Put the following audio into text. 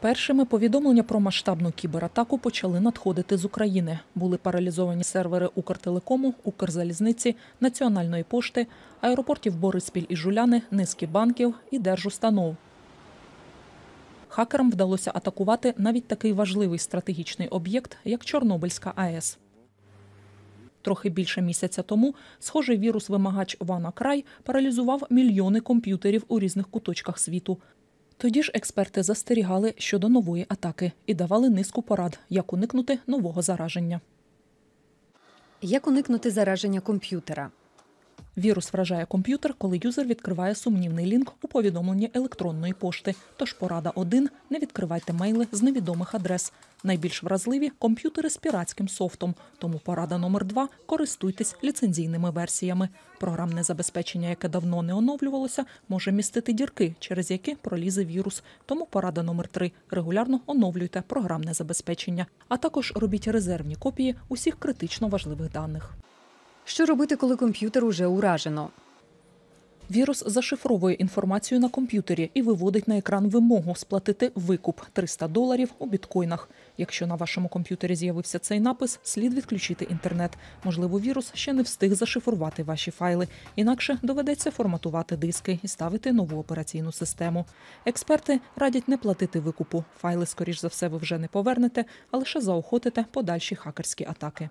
Першими повідомлення про масштабну кібератаку почали надходити з України. Були паралізовані сервери Укртелекому, Укрзалізниці, Національної пошти, аеропортів Бориспіль і Жуляни, низки банків і держустанов. Хакерам вдалося атакувати навіть такий важливий стратегічний об'єкт, як Чорнобильська АЕС. Трохи більше місяця тому схожий вірус-вимагач WannaCry паралізував мільйони комп'ютерів у різних куточках світу. Тоді ж експерти застерігали щодо нової атаки і давали низку порад, як уникнути нового зараження. Як уникнути зараження комп'ютера? Вірус вражає комп'ютер, коли юзер відкриває сумнівний лінк у повідомленні електронної пошти. Тож порада 1 – не відкривайте мейли з невідомих адрес. Найбільш вразливі – комп'ютери з піратським софтом. Тому порада номер 2 – користуйтесь ліцензійними версіями. Програмне забезпечення, яке давно не оновлювалося, може містити дірки, через які пролізе вірус. Тому порада номер 3 – регулярно оновлюйте програмне забезпечення. А також робіть резервні копії усіх критично важливих даних. Що робити, коли комп'ютер уже уражено? Вірус зашифровує інформацію на комп'ютері і виводить на екран вимогу сплатити викуп 300 доларів у біткоїнах. Якщо на вашому комп'ютері з'явився цей напис, слід відключити інтернет. Можливо, вірус ще не встиг зашифрувати ваші файли. Інакше доведеться форматувати диски і ставити нову операційну систему. Експерти радять не платити викупу. Файли, скоріш за все, ви вже не повернете, а лише заохотите подальші хакерські атаки.